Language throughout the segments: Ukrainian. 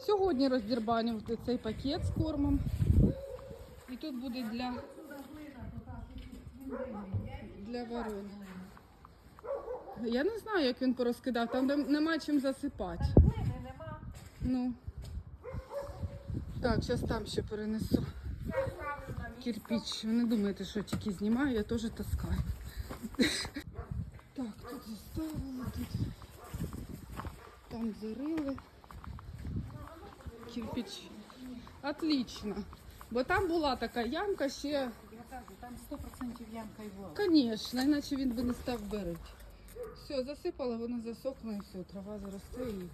Сьогодні роздірбанив цей пакет з кормом. І тут буде для, для ворон. Я не знаю, як він порозкидав, там нема чим засипати. Ну. Так, зараз там ще перенесу. Кирпич. Ви не думаєте, що тільки знімаю, я теж таскаю. Так, тут заставили, тут там зарили. Кирпич. Отлично. Бо там була така ямка ще, Я кажу, там 100% ямка і була. звісно, іначе він би не став берегти. Все, засипала, воно засохло і все, трава заросте і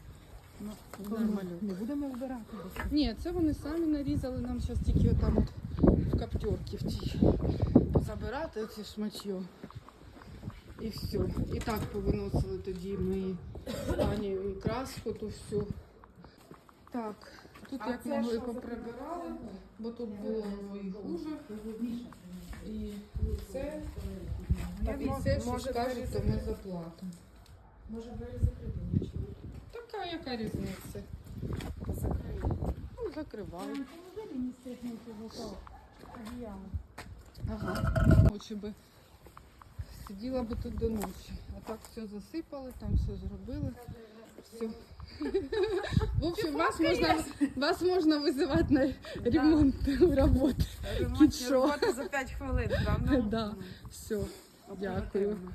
ну, нормально. Не будемо вбирати. Ні, це вони самі нарізали нам зараз тільки отам от в коптерці в тій забирати оці шматьо. І все. І так повиносили тоді ми Тані і краску, ту всю. Так, тут А як могли поприбирали, бо тут було і хуже. І це, Я і це, що скажуть, то ми заплатимо. Може двері закрити нічого. Така яка різниця? Закрити. Ну. Одіяло. Ага. Ночі би сиділа би тут до ночі. А так все засипали, там все зробили. Все. В общем, вас можна, вас можна визивати на ремонтні роботи. Ремонтні що? роботи за 5 хвилин, правда? Да. Все. Дякую. Оперативно.